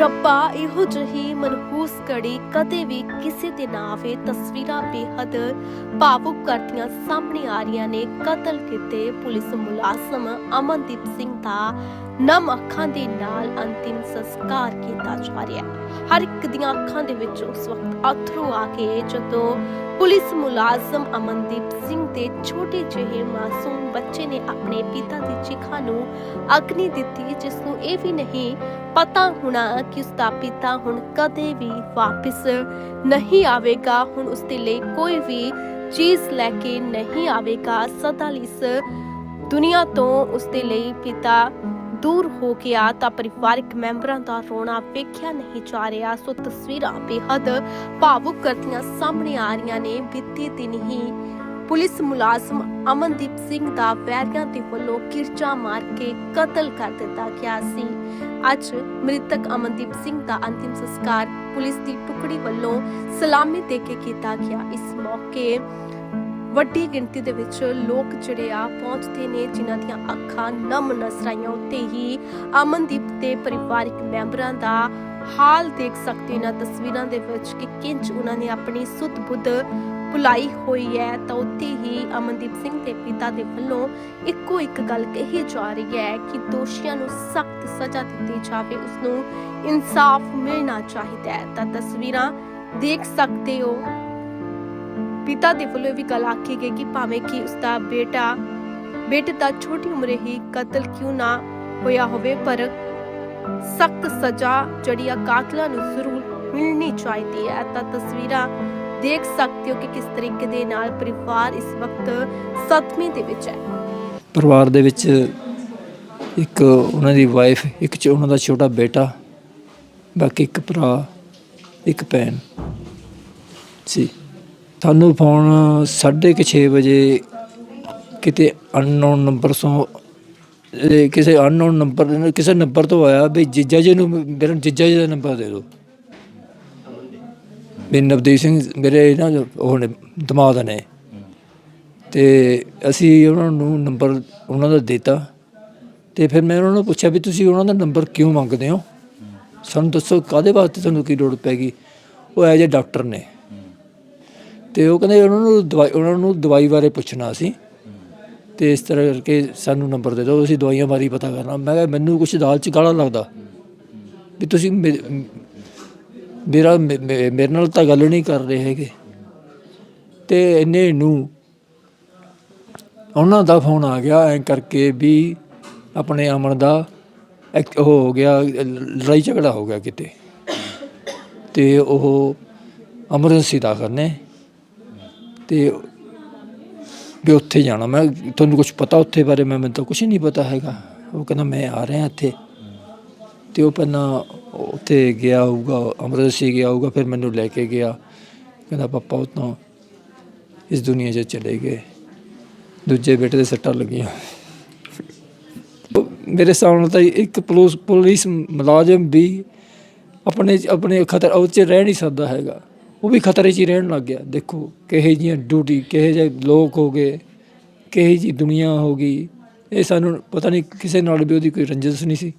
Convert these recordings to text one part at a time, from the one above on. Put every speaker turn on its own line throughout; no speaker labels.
ਰੱਬਾ ਇਹੋ ਜਿਹੀ ਮਨਹੂਸ ਘੜੀ ਕਦੇ ਵੀ ਕਿਸੇ ਦੇ ਨਾ ਆਵੇ, ਤਸਵੀਰਾਂ ਬੇਹੱਦ ਭਾਵੁਕ ਕਰਦੀਆਂ ਸਾਹਮਣੇ ਆ ਰਹੀਆਂ ਨੇ। ਕਤਲ ਕੀਤੇ ਪੁਲਿਸ ਮੁਲਾਜ਼ਮ ਅਮਨਦੀਪ ਸਿੰਘ ਦਾ ਨਮ ਅੱਖਾਂ ਦੇ ਨਾਲ ਅੰਤਿਮ ਸੰਸਕਾਰ ਕੀਤਾ ਜਾ ਰਿਹਾ ਹੈ। ਹਰ ਇੱਕ ਦੀਆਂ ਅੱਖਾਂ ਦੇ ਵਿੱਚ ਉਸ ਵਕਤ ਅਥਰੂ ਆ ਕੇ ਜਦੋਂ ਪੁਲਿਸ ਮੁਲਾਜ਼ਮ ਅਮਨਦੀਪ ਸਿੰਘ ਦੇ ਛੋਟੇ ਜਿਹੇ ਮਾਸੂਮ ਬੱਚੇ ਨੇ ਆਪਣੇ ਪਿਤਾ ਦੀ ਚਿਖਾ ਨੂੰ ਅਗਨੀ ਦਿੱਤੀ, ਜਿਸ ਨੂੰ ਇਹ ਵੀ ਨਹੀਂ ਪਤਾ ਹੋਣਾ ਕਿ ਉਸ ਦਾ ਪਿਤਾ ਹੁਣ ਕਦੇ ਵੀ ਵਾਪਸ ਨਹੀਂ ਆਵੇਗਾ। ਹੁਣ ਉਸ ਦੇ ਲਈ ਕੋਈ ਵੀ ਚੀਜ਼ ਲੈ ਕੇ ਨਹੀਂ ਆਵੇਗਾ। ਸਦਾ ਲਈ ਇਸ ਦੁਨੀਆ ਤੋਂ ਉਸ ਦੇ ਲਈ ਪਿਤਾ ਦੂਰ ਹੋ ਗਿਆ ਤਾਂ ਪਰਿਵਾਰਕ ਮੈਂਬਰਾਂ ਦਾ ਰੋਣਾ ਵੇਖਿਆ ਨਹੀਂ ਜਾ ਰਿਹਾ। ਸੋ ਤਸਵੀਰਾਂ ਬੇਹੱਦ ਭਾਵੁਕ ਕਰਦੀਆਂ ਸਾਹਮਣੇ ਆ ਰਹੀਆਂ ਨੇ। ਬੀਤੇ ਦਿਨ ਹੀ ਪੁਲਿਸ ਮੁਲਾਜ਼ਮ ਅਮਨਦੀਪ ਸਿੰਘ ਦਾ ਵੈਰੀਆਂ ਦੇ ਵੱਲੋਂ ਕਿਰਚਾ ਮਾਰ ਕੇ ਕਤਲ ਕਰ ਦਿੱਤਾ ਗਿਆ ਸੀ। ਅੱਜ ਮ੍ਰਿਤਕ ਅਮਨਦੀਪ ਸਿੰਘ ਦਾ ਅੰਤਿਮ ਸੰਸਕਾਰ ਪੁਲਿਸ ਦੀ ਟੁਕੜੀ ਵੱਲੋਂ ਸਲਾਮੀ ਦੇ ਕੇ ਕੀਤਾ ਗਿਆ। ਇਸ ਮੌਕੇ ਵੱਡੀ ਗਿਣਤੀ ਦੇ ਵਿੱਚ ਲੋਕ ਜਿਹੜੇ ਆ ਪਹੁੰਚਦੇ ਨੇ, ਜਿਨ੍ਹਾਂ ਦੀਆਂ ਅੱਖਾਂ ਨਮ ਨਜ਼ਰਾਈਆਂ ਉੱਤੇ ਹੀ ਅਮਨਦੀਪ ਤੇ ਪਰਿਵਾਰਕ ਮੈਂਬਰਾਂ ਦਾ ਹਾਲ ਦੇਖ ਸਕਦੇ ਇਹਨਾਂ ਤਸਵੀਰਾਂ ਦੇ ਵਿੱਚ ਕਿ ਕਿੰਜ ਉਹਨਾਂ ਨੇ ਆਪਣੀ ਸੁੱਧ ਬੁੱਧ ਭੁਲਾਈ ਹੋਈ ਹੈ, ਤਾਂ ਉੱਥੇ ਹੀ ਅਮਨਦੀਪ ਸਿੰਘ ਦੇ ਪਿਤਾ ਦੇ ਵੱਲੋਂ ਇੱਕੋ ਇੱਕ ਗੱਲ ਕਹੀ ਜਾ ਰਹੀ ਹੈ ਕਿ ਦੋਸ਼ੀਆਂ ਨੂੰ ਸਖਤ ਸਜ਼ਾ ਦਿੱਤੀ ਜਾਵੇ ਉਸ ਨੂੰ ਇਨਸਾਫ ਮਿਲਣਾ ਚਾਹੀਦਾ ਹੈ। ਤਾਂ ਤਸਵੀਰਾਂ ਦੇਖ ਸਕਦੇ ਹੋ। ਪਿਤਾ ਦੇ ਵੱਲੋਂ ਵੀ ਗੱਲ ਆਖੀ ਗਈ ਕਿ ਭਾਵੇਂ ਕਿ ਉਸ ਦਾ ਬੇਟਾ, ਬੇਟੇ ਦਾ ਛੋਟੀ ਉਮਰੇ ਹੀ ਕਤਲ ਕਿਉਂ ਨਾ ਹੋਇਆ ਹੋਵੇ, ਪਰ ਸਖਤ ਸਜ਼ਾ ਜਿਹੜੀ ਆ ਕਾਤਲਾਂ ਨੂੰ ਜ਼ਰੂਰ ਮਿਲਣੀ ਚਾਹੀਦੀ ਹੈ। ਤਾਂ ਤਸਵੀਰਾਂ ਦੇਖ ਸਕਦੇ ਹੋ ਕਿ ਕਿਸ ਤਰੀਕੇ ਦੇ ਨਾਲ ਪਰਿਵਾਰ ਇਸ ਵਕਤ ਸਦਮੇ ਦੇ ਵਿੱਚ ਹੈ।
ਪਰਿਵਾਰ ਦੇ ਵਿੱਚ ਇੱਕ ਉਹਨਾਂ ਦੀ ਵਾਈਫ ਇੱਕ ਚ ਉਹਨਾਂ ਦਾ ਛੋਟਾ ਬੇਟਾ, ਬਾਕੀ ਇੱਕ ਭਰਾ, ਇੱਕ ਭੈਣ। ਸੀ ਸਾਨੂੰ ਫੋਨ 6:30 ਵਜੇ ਕਿਤੇ ਅਨਨੋਨ ਨੰਬਰ ਤੋਂ ਕਿਸੇ ਅਨਨੋਨ ਨੰਬਰ ਕਿਸੇ ਨੰਬਰ ਤੋਂ ਆਇਆ ਵੀ ਜੀਜਾ ਜੀ ਨੂੰ, ਮੇਰੇ ਜੀਜਾ ਜੀ ਦਾ ਨੰਬਰ ਦੇ ਦਿਓ। ਵੀ ਨਵਦੀਪ ਸਿੰਘ ਮੇਰੇ ਨਾ ਉਹ ਨੇ, ਦਿਮਾਗ ਨੇ। ਤੇ ਅਸੀਂ ਉਹਨਾਂ ਨੂੰ ਨੰਬਰ ਉਹਨਾਂ ਦਾ ਦਿੱਤਾ। ਤੇ ਫਿਰ ਮੈਂ ਉਹਨਾਂ ਨੂੰ ਪੁੱਛਿਆ ਵੀ ਤੁਸੀਂ ਉਹਨਾਂ ਦਾ ਨੰਬਰ ਕਿਉਂ ਮੰਗਦੇ ਹੋ? ਸਾਨੂੰ ਦੱਸੋ ਕਾਦੇ ਵਾਸਤੇ ਤੁਹਾਨੂੰ ਕੀ ਲੋੜ ਪੈ ਗਈ? ਉਹ ਐਜ ਜੇ ਡਾਕਟਰ ਨੇ। ਤੇ ਉਹ ਕਹਿੰਦੇ ਉਹਨਾਂ ਨੂੰ ਦਵਾਈ, ਉਹਨਾਂ ਨੂੰ ਦਵਾਈ ਬਾਰੇ ਪੁੱਛਣਾ ਸੀ। ਤੇ ਇਸ ਤਰ੍ਹਾਂ ਕਰਕੇ ਸਾਨੂੰ ਨੰਬਰ ਦੇ ਦਿਓ, ਅਸੀਂ ਦਵਾਈਆਂ ਬਾਰੇ ਪਤਾ ਕਰਨਾ। ਮੈਂ ਕਿਹਾ, ਮੈਨੂੰ ਕੁਝ ਦਾਲ ਚ ਗਾਲਾ ਲੱਗਦਾ। ਵੀ ਤੁਸੀਂ ਮੇ- ਮੇਰਾ ਮੇ- ਮੇ- ਮੇਰੇ ਨਾਲ ਤਾਂ ਗੱਲ ਨਹੀਂ ਕਰ ਰਹੇ ਹੈਗੇ। ਤੇ ਇੰਨੇ ਨੂੰ ਉਹਨਾਂ ਦਾ ਫੋਨ ਆ ਗਿਆ, ਐ ਕਰਕੇ ਵੀ ਆਪਣੇ ਅਮਨ ਦਾ ਐਕ, ਉਹ ਹੋ ਗਿਆ, ਲੜਾਈ ਝਗੜਾ ਹੋ ਗਿਆ ਕਿਤੇ। ਤੇ ਉਹ ਐਮਰਜੈਂਸੀ ਦਾ ਕਰਨੇ। ਤੇ ਵੀ ਉੱਥੇ ਜਾਣਾ। ਮੈਂ ਤੁਹਾਨੂੰ ਕੁਝ ਪਤਾ ਉੱਥੇ ਬਾਰੇ? ਮੈਂ ਮੈਨੂੰ ਤਾਂ ਕੁਝ ਨਹੀਂ ਪਤਾ ਹੈਗਾ। ਉਹ ਕਹਿੰਦਾ, ਮੈਂ ਆ ਰਿਹਾ ਇੱਥੇ। ਤੇ ਉਹ ਪਹਿਲਾਂ ਉੱਥੇ ਗਿਆ ਹੋਊਗਾ ਐਮਰਜੈਂਸੀ ਗਿਆ ਹੋਊਗਾ, ਫਿਰ ਮੈਨੂੰ ਲੈ ਕੇ ਗਿਆ। ਕਹਿੰਦਾ, ਪਾਪਾ, ਉਹ ਇਸ ਦੁਨੀਆ 'ਚ ਚਲੇ ਗਏ। ਦੂਜੇ ਬੇਟੇ ਦੇ ਸੱਟਾਂ ਲੱਗੀਆਂ। ਉਹ ਮੇਰੇ ਸਾਹਮਣੇ ਤਾਂ ਇੱਕ ਪੁਲਿਸ ਪੁਲਿਸ ਮੁਲਾਜ਼ਮ ਵੀ ਆਪਣੇ ਆਪਣੇ ਖਤਰ ਉਹ 'ਚ ਰਹਿ ਨਹੀਂ ਸਕਦਾ ਹੈਗਾ। ਉਹ ਵੀ ਖਤਰੇ 'ਚ ਹੀ ਰਹਿਣ ਲੱਗ ਗਿਆ। ਦੇਖੋ, ਕਿਹੇ ਜੀਆਂ ਡਿਊਟੀ ਕਿਹੇ ਜਿਹੇ ਲੋਕ ਹੋ ਗਏ, ਕਿਹੇ ਜੀ ਦੁਨੀਆ ਹੋ ਗਈ। ਇਹ ਸਾਨੂੰ ਪਤਾ ਨਹੀਂ ਕਿਸੇ ਨਾਲ ਵੀ ਉਹਦੀ ਕੋਈ ਰੰਜਿਸ਼ ਨਹੀਂ ਸੀ।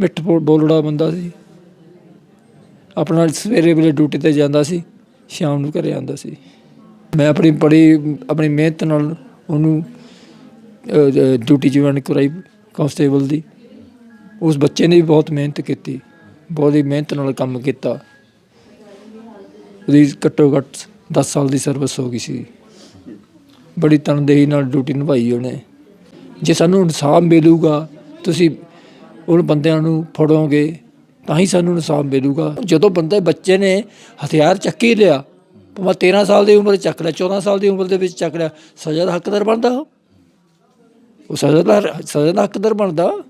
ਮਿੱਠ ਬੋ- ਬੋਲੜਾ ਬੰਦਾ ਸੀ। ਆਪਣਾ ਸਵੇਰੇ ਵੇਲੇ ਡਿਊਟੀ ਤੇ ਜਾਂਦਾ ਸੀ, ਸ਼ਾਮ ਨੂੰ ਘਰੇ ਆਉਂਦਾ ਸੀ। ਮੈਂ ਆਪਣੀ ਬੜੀ, ਆਪਣੀ ਮਿਹਨਤ ਨਾਲ ਉਹਨੂੰ ਡਿਊਟੀ ਜੁਆਇਨ ਕਰਾਈ ਕਾਂਸਟੇਬਲ ਦੀ। ਉਸ ਬੱਚੇ ਨੇ ਵੀ ਬਹੁਤ ਮਿਹਨਤ ਕੀਤੀ। ਬਹੁਤ ਹੀ ਮਿਹਨਤ ਨਾਲ ਕੰਮ ਕੀਤਾ। ਉਹਦੀ ਘੱਟੋ ਘੱਟ 10 ਸਾਲ ਦੀ ਸਰਵਿਸ ਹੋ ਗਈ ਸੀ। ਬੜੀ ਤਨਦੇਹੀ ਨਾਲ ਡਿਊਟੀ ਨਿਭਾਈ ਉਹਨੇ। ਜੇ ਸਾਨੂੰ ਇਨਸਾਫ ਮਿਲੂਗਾ, ਤੁਸੀਂ ਉਹਨਾਂ ਬੰਦਿਆਂ ਨੂੰ ਫੜੋਗੇ, ਤਾਂ ਹੀ ਸਾਨੂੰ ਇਨਸਾਫ ਮਿਲੂਗਾ। ਜਦੋਂ ਬੰਦੇ ਬੱਚੇ ਨੇ ਹਥਿਆਰ ਚੱਕੀ ਲਿਆ, ਭਾਵੇਂ 13 ਸਾਲ ਦੀ ਉਮਰ ਚੱਕ ਲਿਆ 14 ਸਾਲ ਦੀ ਉਮਰ ਦੇ ਵਿੱਚ ਚੱਕ ਲਿਆ, ਸਜ਼ਾ ਦਾ ਹੱਕਦਾਰ ਬਣਦਾ ਉਹ? ਉਹ ਸਜ਼ਾ ਦਾ ਸਜ਼ਾ ਦਾ ਹੱਕਦਾਰ ਬਣਦਾ।